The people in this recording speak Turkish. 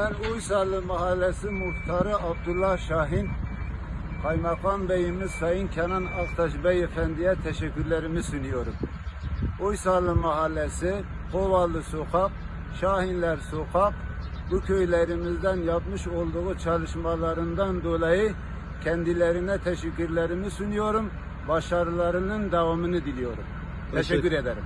Ben Uysallı Mahallesi Muhtarı Abdullah Şahin, Kaymakam Beyimiz Sayın Kenan Aktaş Beyefendi'ye teşekkürlerimi sunuyorum. Uysallı Mahallesi, Kovalı Sokak, Şahinler Sokak, bu köylerimizden yapmış olduğu çalışmalarından dolayı kendilerine teşekkürlerimi sunuyorum. Başarılarının devamını diliyorum. Teşekkür ederim.